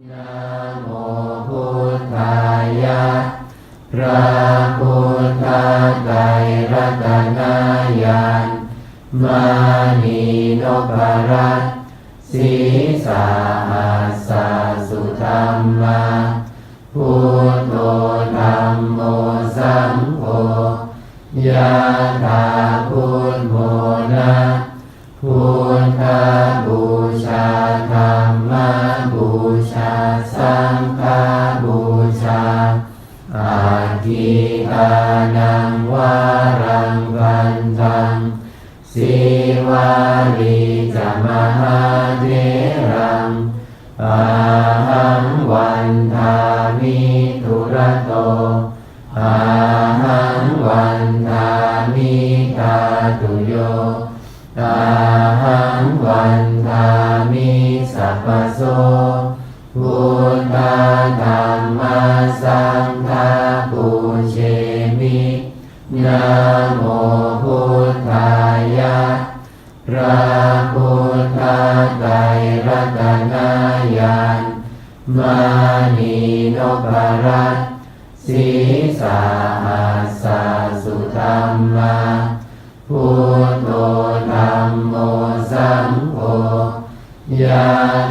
นะโมพุทธายะพระพุทธไตรรัตนายานมานีนพรัตสีสาหัสสุธรรมาพุทโธธรรมโมสังโฆยะธา นังวารังวันตังสีวารีจามหา สีสาหาสสาสุธรรมาพุทโธธรรมโมสังโฆยา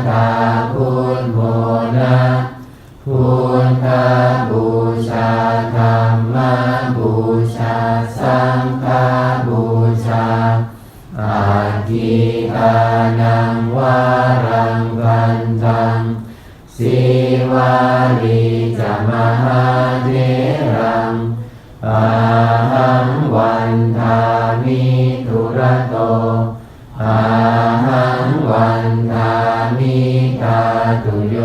ตุโย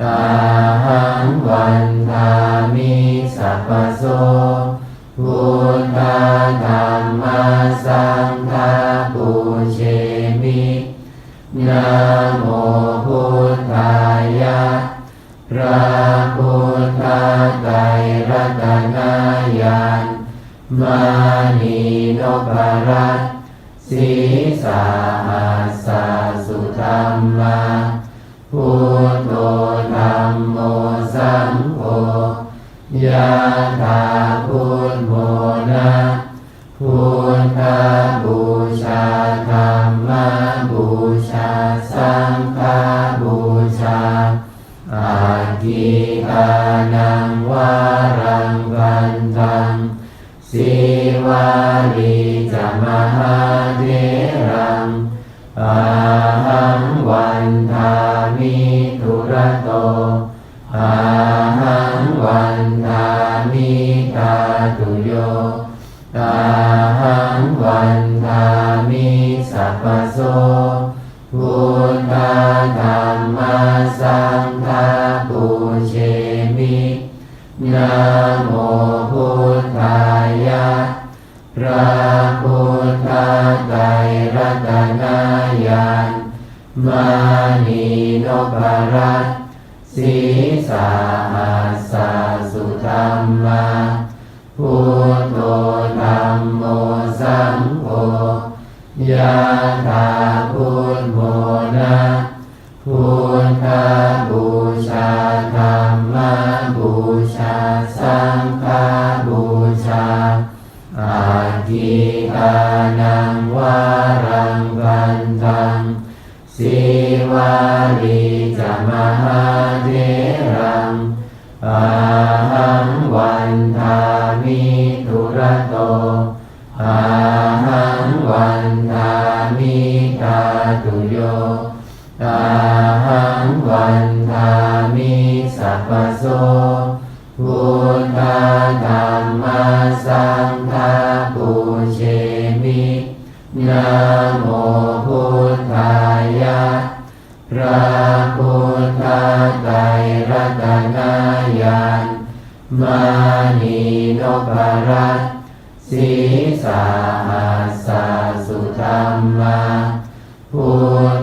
ตาหังวันทามิสัพพโสพุทธาธรรมสังฆาปูเชมินาโมพุทธายะพระพุทธไตรรัตนายานมานีนพรัตสีสา Yeah. อ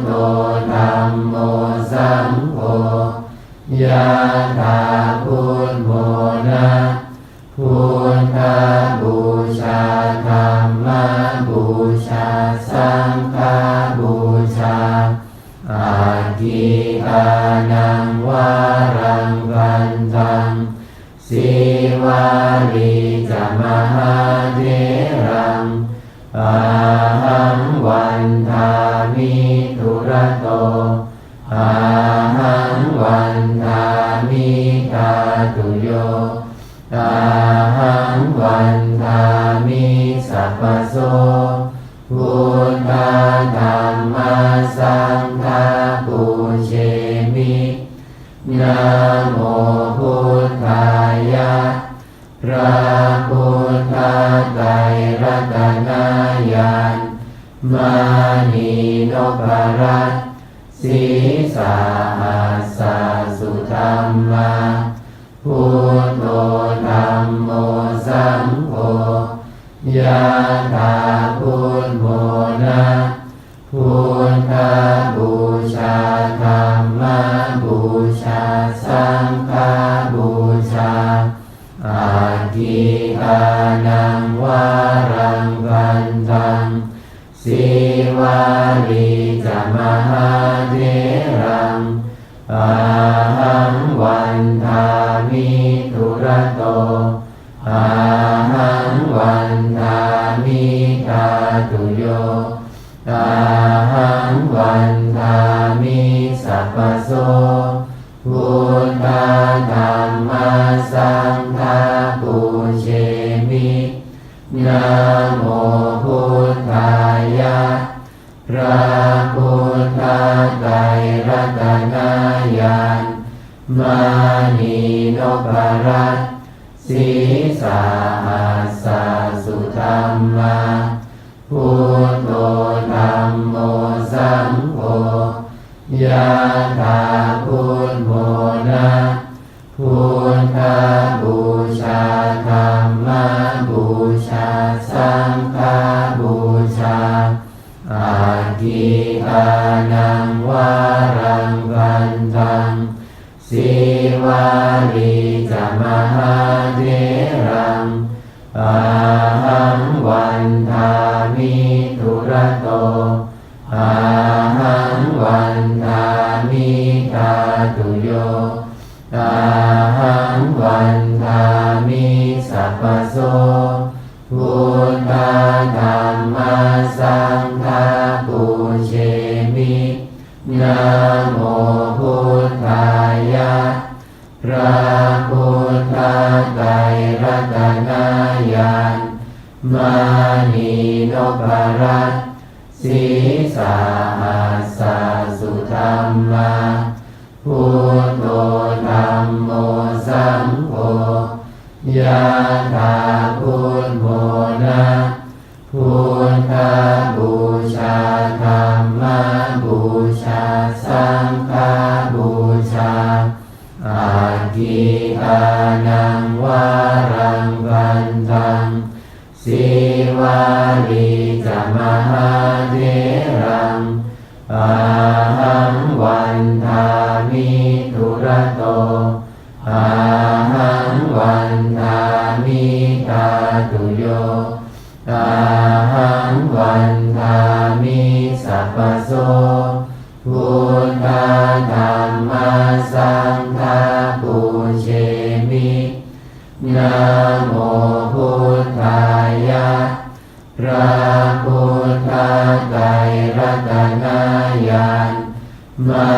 โตธรรมโมสังโฆยา สัพพโสพุทธาธรรมสังฆปุเชมินะโมพุทธายะพระพุทธไตรรัตนายานมานีนพรัตสีสาหัสสะสุธรรมาพุทโธธรรม ยะถาพุทโมนะพุทธบูชาธรรมบูชา สังฆบูชาอาทิตานังวารังกันตังสีวาลี นายานมานีนพรัตสีสาหัสาสุธรรมาพุทโธธรรมโมสังโฆยะถา วารีจะมหาเทรังอาหังวันทามิทุระโตอาหังวันทา มานีนพรัตสีสาหัสสะสุธรรมาพุทโธธรรมโมสังโฆยะถาพุทโมนะพุทธบูชาธรรมบูชาสังฆบูชาอาทิตา สีวาลีจะมหาเทรังอาหังวันทามิทุระโตอาหังวันทามิตาตุโยอาหังวันทามิสัพพโสพุทธาธรรมสังฆาปุเชมินะ มา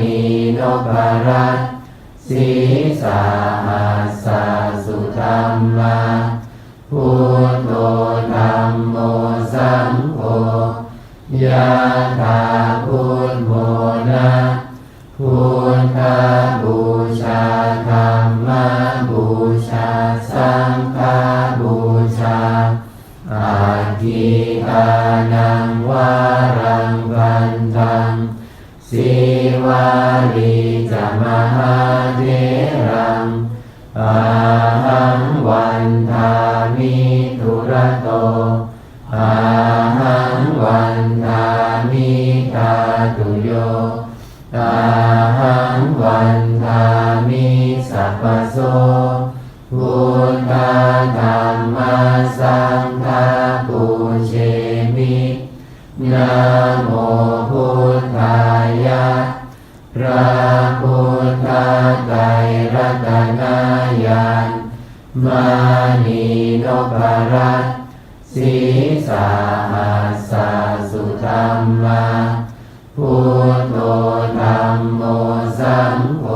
นีนพรัตสีสาหัสสะสุธรรมาพุทโธธรรมโมสังโฆยะถาพุทโมนะพุทธบูชาธรรมบูชาสังฆบูชาอาทิตานังวารังกันตัง สีวาลีจะมหาเทรังอาหังวันทามิทุระโตอาหังวันทามิตาตุโยอาหังวันทามิสัพพโสพุทธาธรรมสังฆาปุเชมินา มานีนพรัตสีสาหัสสาสุธรรมาพุทโธธรรมโมสังโฆ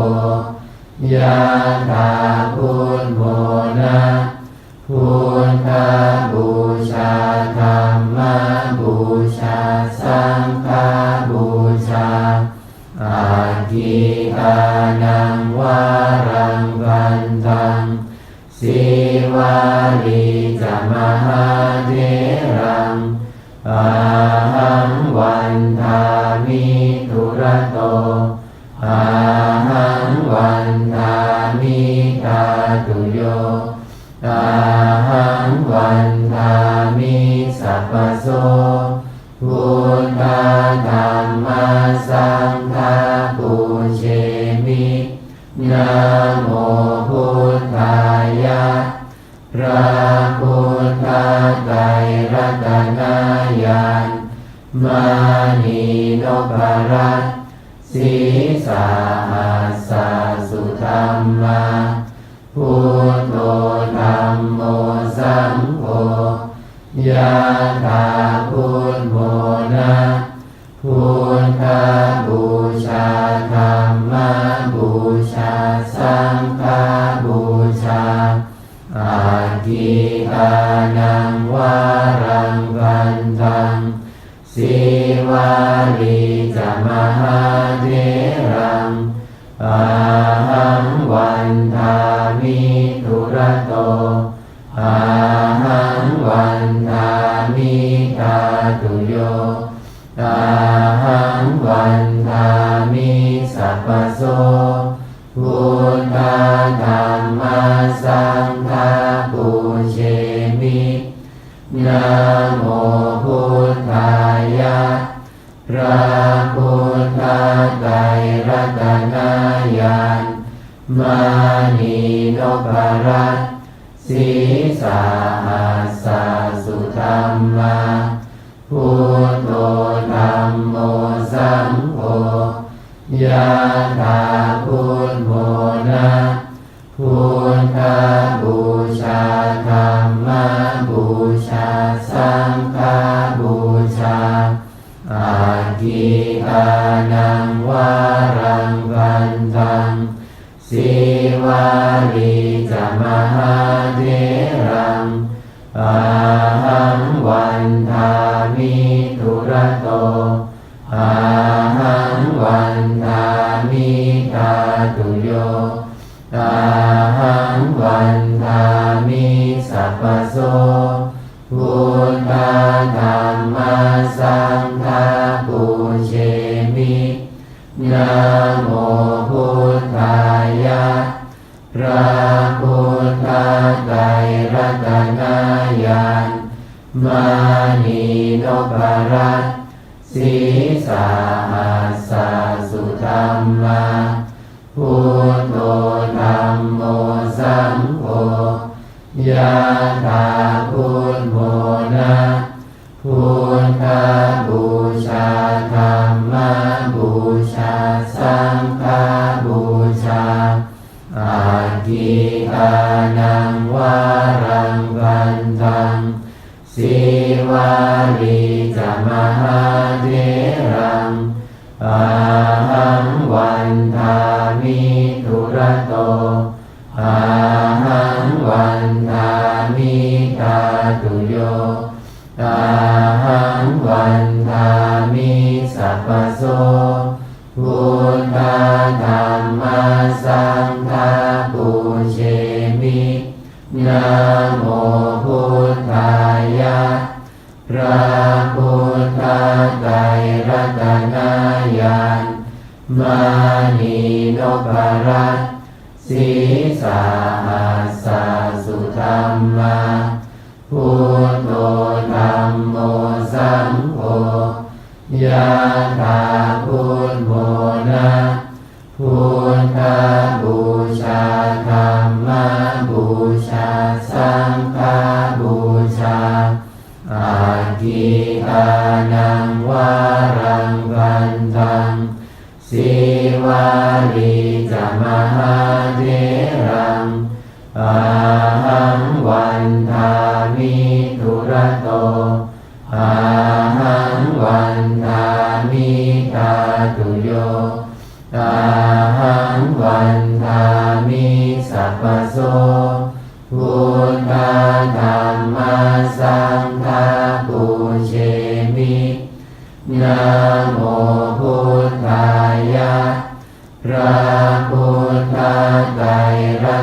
ยะถาพุทโมนะพุทธบูชาธรรมบูชา สังฆบูชาอาคีตา ตุโยตาหังวันทามิสัพพโสพุทธาธรรมสังฆาปูเชมินาโมพุทธายะพระพุทธไตรรัตนายานมานีนพรัตสีสาหัสสุธรรมา พุทโธธรรมโมสังโฆยะถาพุทโธนะพุท Và อากิตานังวารังวันตังสิวาลิจมหาเทรังอาหังวันทามิทุระโตอา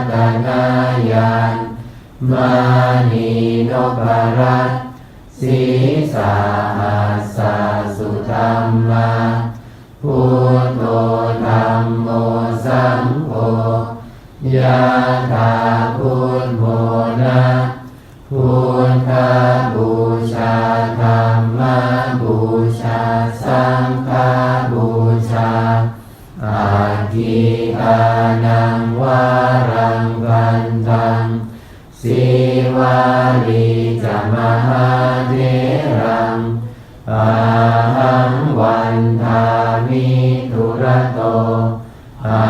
ตนายานมานีนพรัตสีสาหัสสะสุธรรมาพุทโธธรรมโมสังโฆยะถาพุทโมนะพุทธบูชาธรรมบูชาสังฆบูชาอาทิอานา วาลีจะมหาเทรังอาหังวันทามิทุระโตอา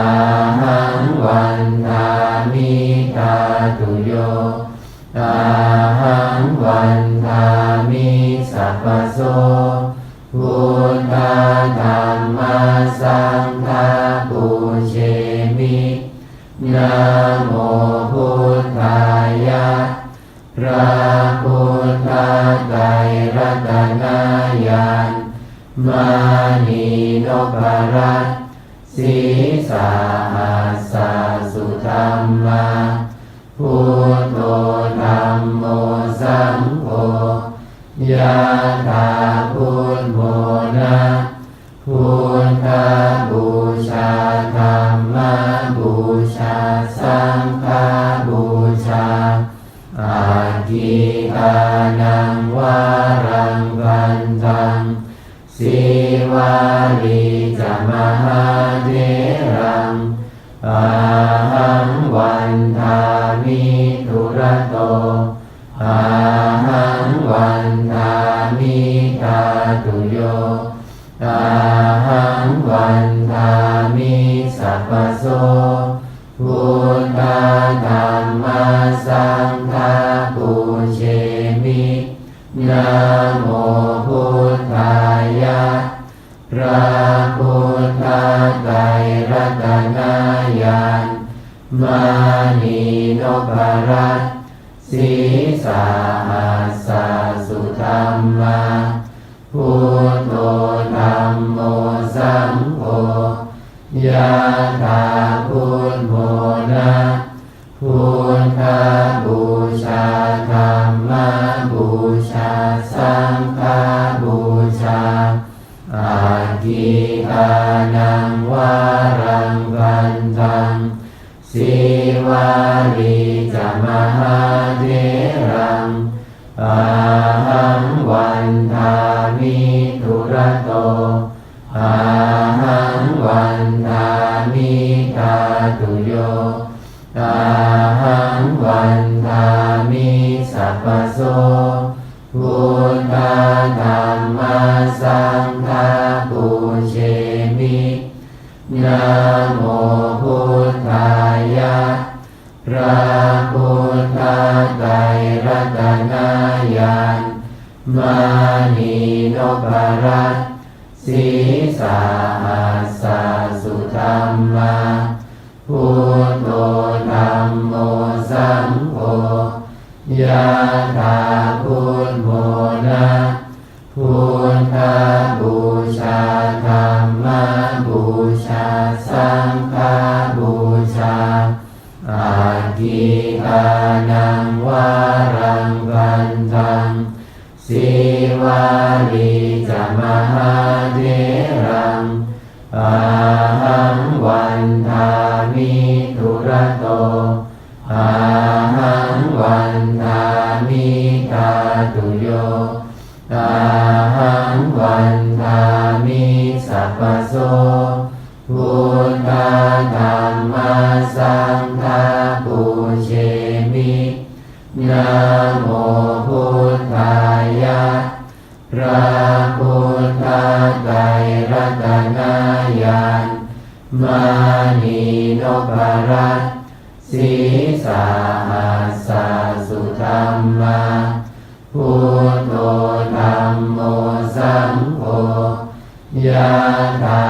หังวันทามิตาตุโยตา มานีนพรัตสีสาหัสาสุธรรมาพุทโธธรรมโมสังโฆยะตาพุท สังฆาปุเชมินะโมพุทธายะพระพุทธไตรรัตนายานมานีนพรัตสีสาหัสสะสุธรรมาพุทโธธรรมโมสังโฆยะถา กันตังสีวาลีจะมหา สีสาหัสสะสุธรรมาพุทโธธรรมโมสังโฆยะถาพุทโมนะพุทธบูชาธรรมบูชาสังฆบูชาอาทิอานังวารังกันตังสีวาาตุโยตาหังวันทามิสัพพโสพุทธาธรรมสังฆาปูเชมินาโมพุทธายะพระพุทธาไตรรัตนายานมานีนพรัตสีสาหัสสุธรรมา ยะถา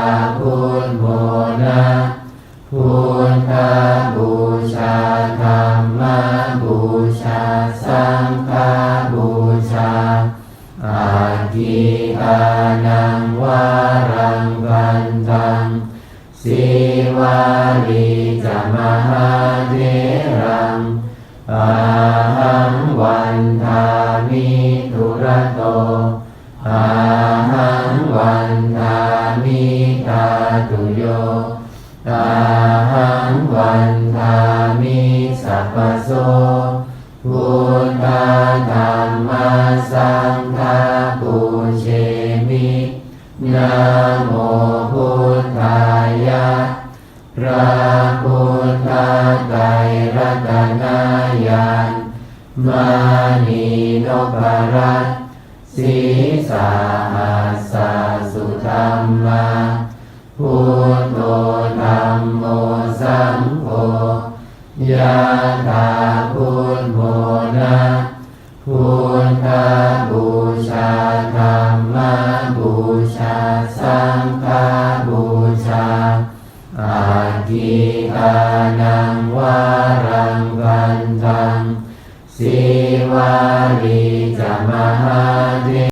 พ